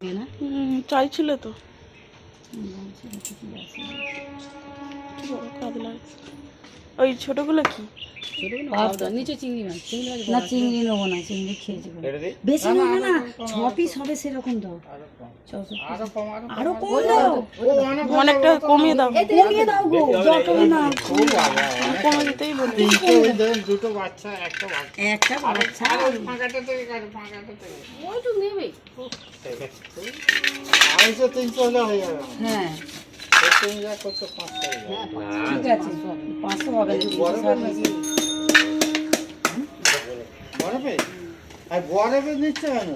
না? হুম, তো। ওই ছোটগুলো কি? নিচে চিংড়ি মাছ চিংড়ি মাছ না চিংড়ি নেব না চিংড়ি খেয়েছি বেশি নেব না ছ পিস হবে সেরকম দাও। আরও কম দাও। অনেকটা কমিয়ে দাও। কমিয়ে দাও গো যত না কমে দিতেই বলছি দুটো বাচ্চা একটা বাচ্চা। একটা বাচ্চা। ফাঁকাটা নেবে। আড়াইশো হয়ে। যাবে হ্যাঁ। বরফে আর বরফে নিচ্ছে কেন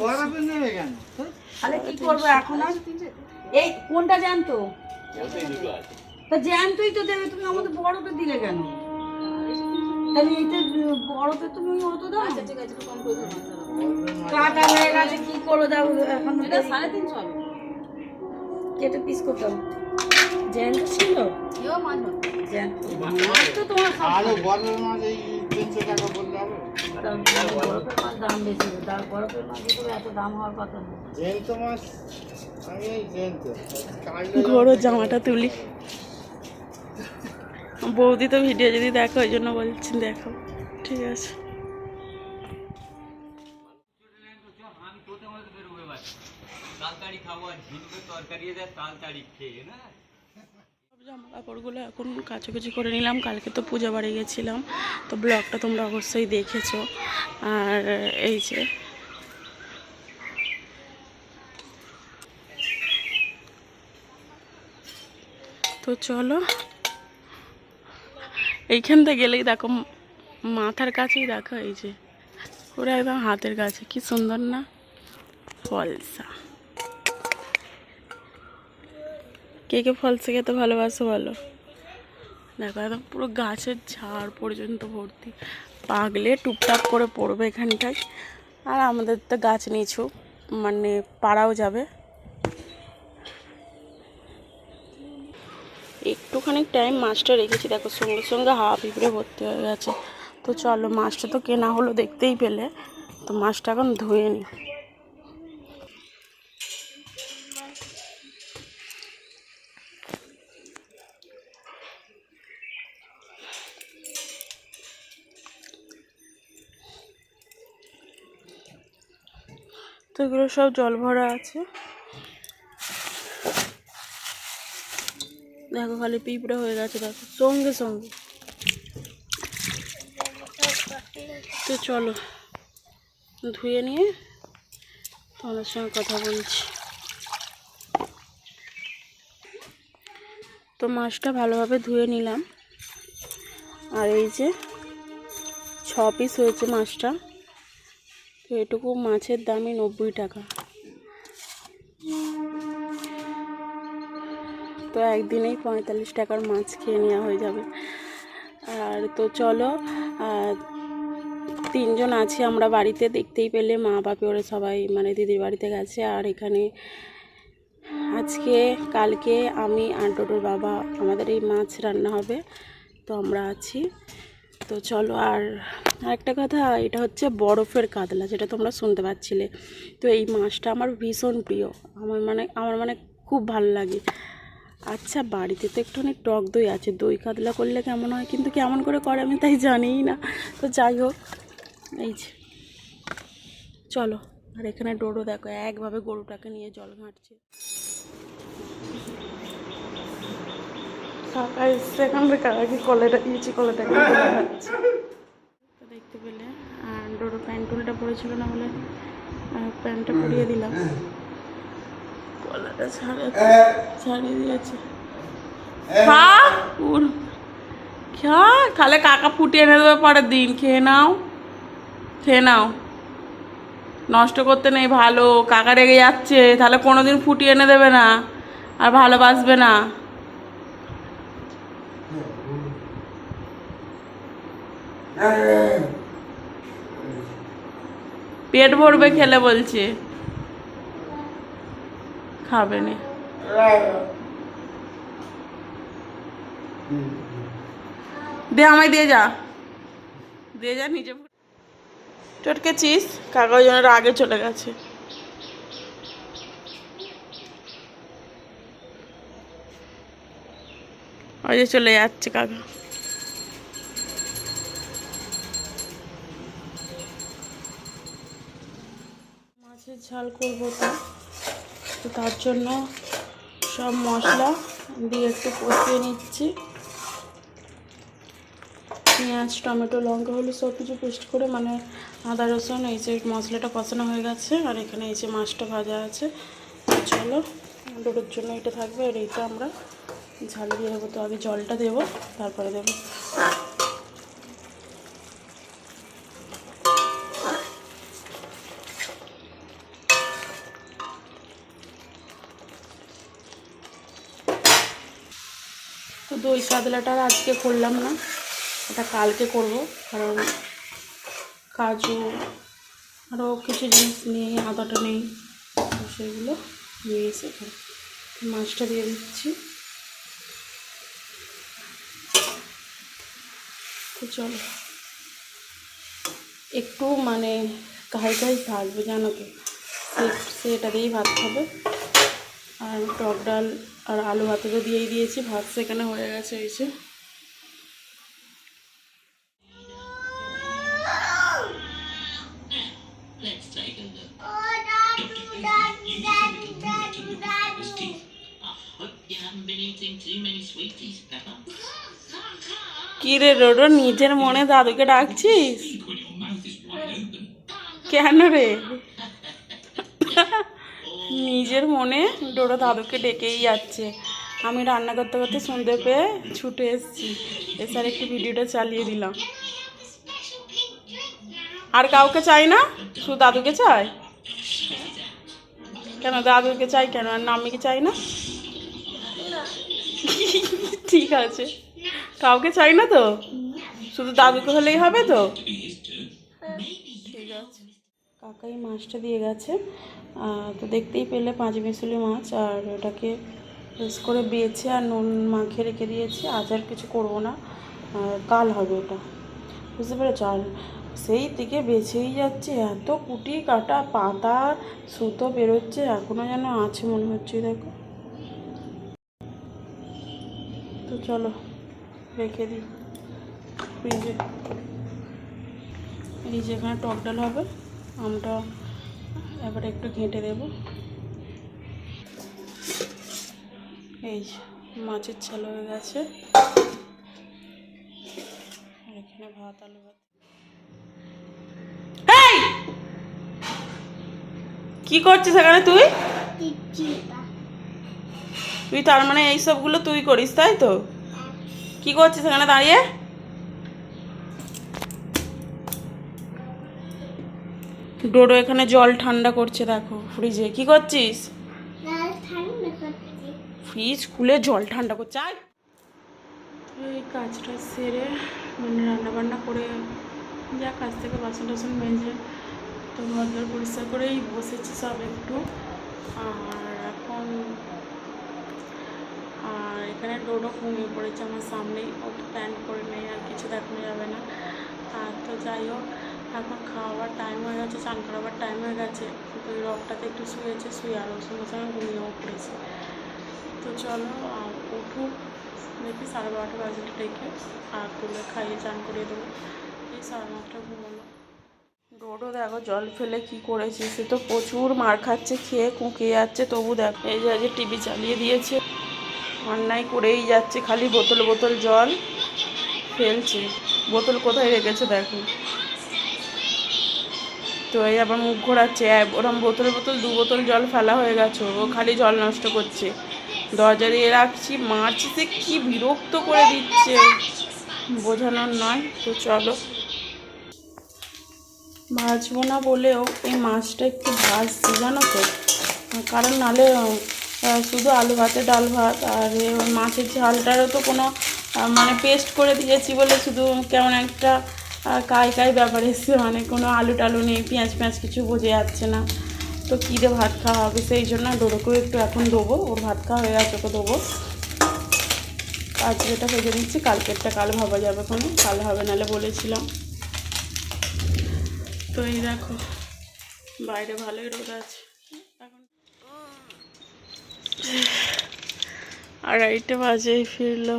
বরফে নেবে কেন কি করব এখন আর? এই কোনটা জানতো? তা জ্যান্তই তো দেবে, তুমি আমাদের বড়তে দিলে কেন? তাহলে এইটা বড়তে তুমি অত দাও। আচ্ছা ঠিক আছে কম করে কাটা হয়ে গেছে কি করো দাও এখন এটা সাড়ে তিনশো হবে। কেটে পিস করতাম জ্যান্ত ছিল? মাছ আরও বরফের মাঝে এই তিনশো টাকা বললে হবে। দাম বরফের মাছ দাম বেশি বরফের মাছ এত দাম হওয়ার কথা না। মাছ আমি জামাটা তুলি। বৌদি তো ভিডিও যদি দেখো, ওই জন্য বলছি দেখো। ঠিক আছে। জামা কাপড়গুলো এখন কাচাকুচি করে নিলাম। কালকে তো পূজা বাড়ি গেছিলাম। তো ব্লগটা তোমরা অবশ্যই দেখেছ। আর এই যে তো চলো এইখান থেকে গেলেই দেখো মাথার কাছেই দেখো এই যে। পুরো একদম হাতের কাছে, কি সুন্দর না? ফলসা। কে কে ফলসে খেতে ভালোবাসো বলো? দেখো, একদম পুরো গাছের ঝাড় পর্যন্ত ভর্তি। পাগলে টুকটাক করে পড়বে এখানটায়। আর আমাদের তো গাছ নিচু মানে পাড়াও যাবে। একটুখানি টাইম মাছটা রেখেছি। দেখো, সঙ্গে সঙ্গে হাওয়া পিঁপড়ে ভর্তি হয়ে গেছে। তো চলো মাছটা তো কেনা হলো দেখতেই পেলে। তো মাছটা এখন ধুয়ে নিই তো এগুলো সব জল ভরা আছে। দেখো খালি পিঁপড়ে হয়ে গেছে, দেখো, সঙ্গে সঙ্গে। তো চলো, ধুয়ে নিয়ে তোমাদের সঙ্গে কথা বলছি। তো মাছটা ভালোভাবে ধুয়ে নিলাম। আর এই যে ছ পিস হয়েছে মাছটা। তো এটুকু মাছের দামই নব্বই টাকা। তো একদিনেই পঁয়তাল্লিশ টাকার মাছ খেয়ে নেওয়া হয়ে যাবে। আর তো চলো তিনজন আছি আমরা বাড়িতে, দেখতেই পেলে মা বাপি ওরা সবাই মানে দিদির বাড়িতে গেছে। আর এখানে আজকে, কালকে আমি আর ডোডোর বাবা আমাদের এই মাছ রান্না হবে, তো আমরা আছি। তো চলো, আর আরেকটা কথা, এটা হচ্ছে বরফের কাতলা, যেটা তোমরা শুনতে পাচ্ছিলে। তো এই মাছটা আমার ভীষণ প্রিয়, আমার মানে আমার মানে খুব ভালো লাগে। আচ্ছা বাড়িতে তো একটু অনেক টক দই আছে। দই কাতলা করলে কেমন হয়? কিন্তু কেমন করে করে আমি তাই জানিই না। তো যাই হোক, এই যে। চলো, আর এখানে ডোডো দেখো, একভাবে গরুটাকে নিয়ে জল ঘাঁটছে। দেখতে পেলে, আর ডোডো প্যান্ট টুলটা পরেছিল না বলে প্যান্টটা পরিয়ে দিলাম। কলাটা ছাড়ে ছাড়িয়ে দিয়েছে। খা উর খা খালে কাকা ফুটিয়ে এনে দেবে পরের দিন। খেয়ে নাও। খেয়ে নাও। নষ্ট করতে নেই ভালো। কাকা রেগে যাচ্ছে তাহলে কোনোদিন ফুটিয়ে এনে দেবে না। আর ভালোবাসবে না। পেট ভরবে খেলে বলছে। খাবে দে আমায় দিয়ে যা। দিয়ে যা নিজে টটকে চিস আগে চলে গেছে। ওই যে চলে যাচ্ছে কাকা। মাছের ঝাল করব তো। তো তার জন্য সব মশলা দিয়ে একটু কষিয়ে নিচ্ছি। পেঁয়াজ, টমেটো, লঙ্কা, হলুদ সব কিছু পেস্ট করে মানে আদা, রসুন এই যে মশলাটা কষানো হয়ে গেছে আর এখানে এই যে মাছটা ভাজা আছে। চলো ডোডোর জন্য এটা থাকবে আর এইটা আমরা ঝাল দিয়ে দেবো। তো আগে জলটা দেবো, তারপরে দেবো। দই কাতলাটা আজকে করলাম না, এটা কালকে করব, কারণ কাজু আরও কিছু জিনিস নেই, আদাটা নেই সেগুলো নিয়ে এসে মাছটা দিয়ে দিচ্ছি। তো চলো। একটু মানে কাই কাই থাকবে জানো তো সেটা দিয়েই ভাত খাবে। আর টক ডাল আর আলু ভাতে তো দিয়েই দিয়েছি, ভাত সেখানে হয়ে গেছে যে। কি রে রোডো, নিজের মনে দাদুকে ডাকছিস? কেন রে? নিজের মনে ডোডো দাদুকে ডেকেই যাচ্ছে। আমি রান্না করতে করতে শুনতে পেয়ে ছুটে এসেছি। এসে আর একটু ভিডিওটা চালিয়ে দিলাম। আর কাউকে চাই না? শুধু দাদুকে চাই? কেন দাদুকে চাই কেন? আর নামিকে চাই না? ঠিক আছে। কাউকে চাই না তো? শুধু দাদুকে হলেই হবে তো? ঠিক আছে। কাকাই মাছটা দিয়ে গেছে। তো দেখতেই পেলে পাঁচ মিশুলি মাছ, আর ওটাকে বেশ করে বেছে আর নুন মাখিয়ে রেখে দিয়েছি। আজ আর কিছু করব না। কাল হবে ওটা। বুঝতে পেরেছ? আর সেই দিকে বেছেই যাচ্ছে। এত কুটি কাটা পাতা, সুতো বেরোচ্ছে। এখনও যেন আছে মনে হচ্ছে, দেখো। তো চলো, রেখে দিই। ফ্রিজে। যে এখানে টক ডাল হবে। আমটা এবার একটু ঘেঁটে দেব। এই মাছের ছাল হয়ে গেছে। এখানে ভাত, আলু ভাত! কি করছিস এখানে তুই? তুই তার মানে এই সবগুলো তুই করিস, তাই তো? কি করছিস এখানে দাঁড়িয়ে? ডোডো এখানে জল ঠান্ডা করছে দেখো ফ্রিজে কি করছিস? ফ্রিজ খুলে জল ঠান্ডা করছে আয়। এই কাজটা সেরে মানে রান্না বান্না করে যা কাজ থেকে বাসন টাসন মেজে তো ঘর দর পরিষ্কার করেই বসেছি সব একটু। আর এখন আর এখানে ডোডো ঘুমিয়ে পড়েছে আমার সামনেই ও প্যান্ট করে নেই আর কিছু দেখানো যাবে না। আর তো যাই হোক এখন খাওয়ার টাইম হয়ে গেছে, চান করাবার টাইম হয়ে গেছে। তো রকটাতে একটু শুয়েছে, শুয়ে আর ওর সঙ্গে সঙ্গে ঘুমিয়েও পড়েছে। তো চলো উঠুক দেখি সাড়ে বারোটা বাজে ডেকে আর তুলে খাইয়ে চান করিয়ে দেবো। এই সাড়ে নটা ঘুমোলো। ডোডো দেখো জল ফেলে কি করেছে, সে তো প্রচুর মার খাচ্ছে, খেয়ে কুঁকিয়ে যাচ্ছে, তবু দেখো। এই যে টিভি চালিয়ে দিয়েছে, অন্যায় করেই যাচ্ছে, খালি বোতল বোতল জল ফেলছে। বোতল কোথায় রেখেছে দেখো। তো এই আবার মুখ ঘোরাচ্ছে। ওরম বোতলে, বোতল, দু বোতল জল ফেলা হয়ে গেছে ও খালি জল নষ্ট করছে। দরজা দিয়ে রাখছি মাছ সে কি বিরক্ত করে দিচ্ছে। বোঝানোর নয়, তো চলো। ভাজবো না বলেও এই মাছটা একটু ভাজছি, জানো তো? কারণ নালে শুধু আলু ভাতে, ডাল ভাত আর মাছের ঝালটারও তো কোনো মানে পেস্ট করে দিয়েছি বলে শুধু কেমন একটা কায় কাই ব্যাপার এসছে মানে কোনো আলু টালু নেই, পেঁয়াজ পেঁয়াজ কিছু বোঝে যাচ্ছে না। তো কী দিয়ে ভাত খাওয়া হবে, সেই জন্য ডোরোকেও একটু এখন দেবো, ওর ভাত খাওয়া হয়ে গেছে, ওকে দেবো। আজকেটা ভেজে নিচ্ছি, কালকেরটা কাল ভাবা যাবে কোনো, কাল হবে নাহলে বলেছিলাম। তো এই দেখো, বাইরে ভালোই রোদ আছে। এখন আড়াইটে বাজে ফিরলো।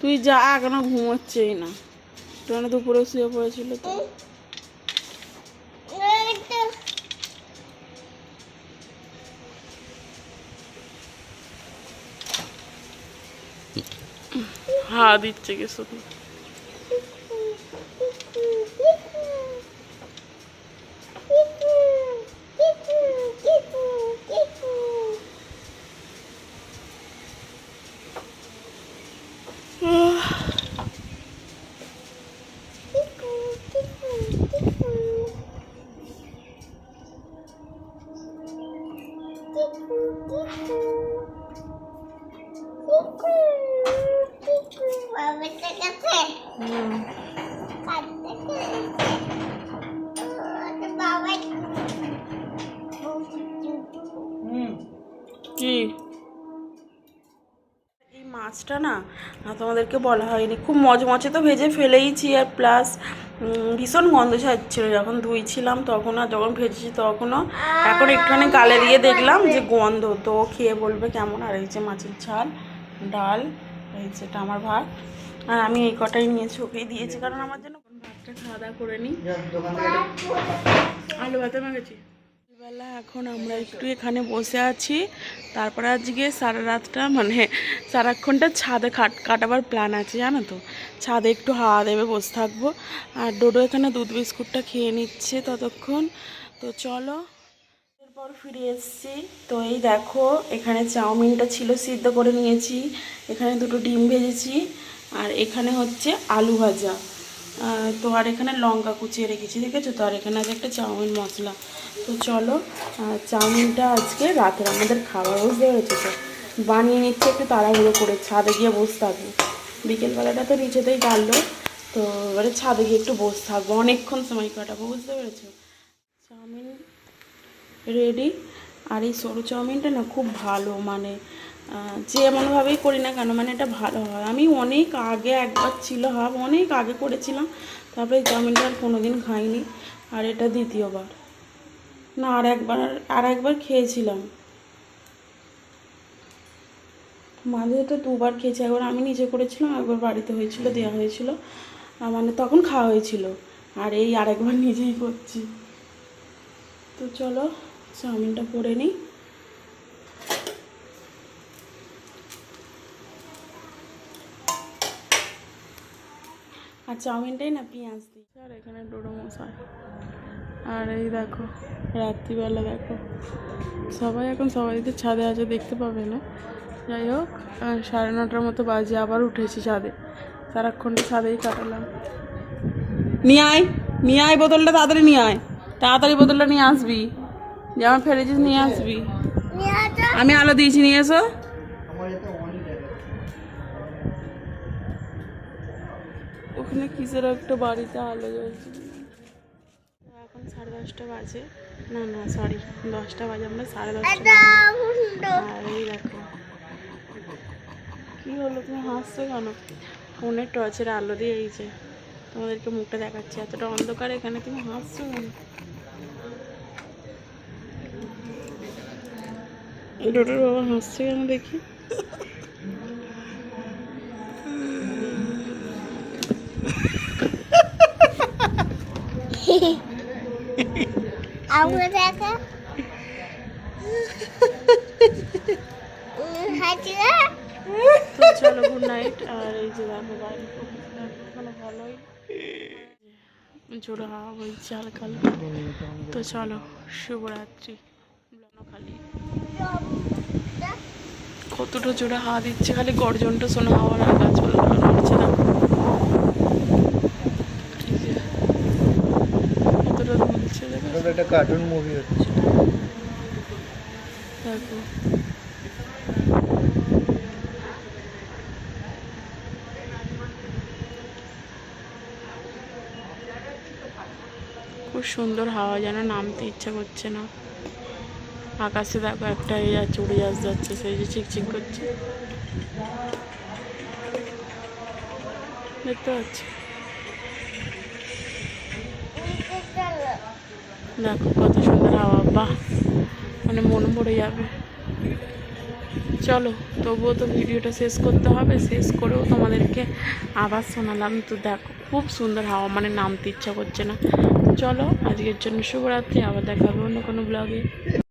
তুই যা কেন ঘুমোচ্ছেই না? কেন দুপুরে শুয়ে পড়েছিল তো? হা দিচ্ছে কিছু। কি? এই মাছটা না তোমাদেরকে বলা হয়নি। খুব মজমচে তো ভেজে ফেলেইছি আর প্লাস ভীষণ গন্ধ ছাড়ছিল। যখন ধুইছিলাম তখন আর যখন ভেজেছি তখনও। এখন একটুখানি গালে দিয়ে দেখলাম যে গন্ধ। তো খেয়ে বলবে কেমন? আর এই যে মাছের ঝাল ডাল এই যেটা আমার ভাত। আর আমি এই কটাই নিয়ে ওকেই দিয়েছি। কারণ আমার জন্য ভাতটা খাওয়া দাওয়া করে নিই আলু ভাতে মাগেছি বেলা, এখন আমরা একটু এখানে বসে আছি। তারপরে আজকে সারা রাতটা মানে সারাক্ষণটা ছাদে খাট কাটাবার প্ল্যান আছে, জানো তো? ছাদে একটু হাওয়া দেবে, বসে থাকব। আর ডোডো এখানে দুধ বিস্কুটটা খেয়ে নিচ্ছে ততক্ষণ। তো চলো এরপর ফিরে এসেছি। তো এই দেখো, এখানে চাউমিনটা ছিল সিদ্ধ করে নিয়েছি। এখানে দুটো ডিম ভেজেছি। আর এখানে হচ্ছে আলু ভাজা। তো আর এখানে লঙ্কা কুচিয়ে রেখেছি, দেখেছ? তো আর এখানে আছে একটা চাউমিন মশলা। তো চলো চাউমিনটা আজকে রাতের আমাদের খাবার বুঝতে পেরেছ তো। বানিয়ে নিচ্ছে, একটু তাড়াহুড়ো করে, ছাদে গিয়ে বসে থাকব। বিকেলবেলাটা তো নিচেতেই গাড়লো তো এবারে ছাদে গিয়ে একটু বসে থাকব, অনেকক্ষণ সময় কাটাবো, বুঝতে পেরেছ? Chowmein ready. আর এই সরু চাউমিনটা না খুব ভালো মানে যে এমনভাবেই করি না কেন মানে এটা ভালো হয়। আমি অনেক আগে একবার ছিল হাব অনেক আগে করেছিলাম তারপরে এই চাউমিনটা আর কোনো দিন খাইনি আর এটা দ্বিতীয়বার। না আর একবার আর একবার খেয়েছিলাম। মাঝে তো দুবার খেয়েছি একবার আমি নিজে করেছিলাম একবার বাড়িতে হয়েছিল দেওয়া হয়েছিল। মানে তখন খাওয়া হয়েছিল আর এই আরেকবার নিজেই করছি। তো চলো চাউমিনটা করে নিই। আর চাউমিনটাই না পেঁয়াজ দিই আর এখানে ডোডো মশাই আর এই দেখো রাত্রিবেলা দেখো। সবাই এখন সবাই তো ছাদে আছে দেখতে পাবে না। যাই হোক সাড়ে নটার মতো বাজে আবার উঠেছি ছাদে। সারাক্ষণটা ছাদেই কাটালাম। নিয়ে আয় নিয়ে আয় বোতলটা তাড়াতাড়ি নিয়ে আয়। তাড়াতাড়ি বোতলটা নিয়ে আসবি। যেমন ফেলেছিস নিয়ে আসবি। আমি আলো দিয়েছি নিয়ে এসো। ওখানে কিসের একটা বাড়িতে আলো জ্বলছে? এখন সাড়ে দশটা বাজে। না না সরি দশটা বাজে আমরা সাড়ে দশটা বাজে। আর এই দেখো কি হলো তুমি হাসছো কেন? ফোনের টর্চের আলো দিয়ে এই যে তোমাদেরকে মুখটা দেখাচ্ছি এতটা অন্ধকার এখানে তুমি হাসছো কেন? ডোটোর বাবা হাসছে কেন দেখি? আমরা দেখা? তো চলো গুড নাইট আর এই যে ভালোই। হাওয়া তো চলো, শুভরাত্রি। খালি। কতটা জোরে হাওয়া দিচ্ছে, খালি গর্জনটা শোনা, হাওয়ার আর গাছপালা না এই যে, কতটা দুলছে দেখো এটা কার্টুন মুভি হচ্ছে। খুব সুন্দর হাওয়া, যেন নামতে ইচ্ছা করছে না। আকাশে দেখো একটা এই যাচ্ছে, উড়ে আস যাচ্ছে, সেই যে চিকচিক করছে। দেখতে পাচ্ছি? দেখো কত সুন্দর হাওয়া, বাহ মানে মন ভরে যাবে। চলো, তবুও তো ভিডিওটা শেষ করতে হবে, শেষ করেও তোমাদেরকে আবার শোনালাম। তো দেখো, খুব সুন্দর হাওয়া মানে নামতে ইচ্ছা করছে না। চলো, আজকের জন্য শুভরাত্রি, আবার দেখাবো অন্য কোনো ব্লগে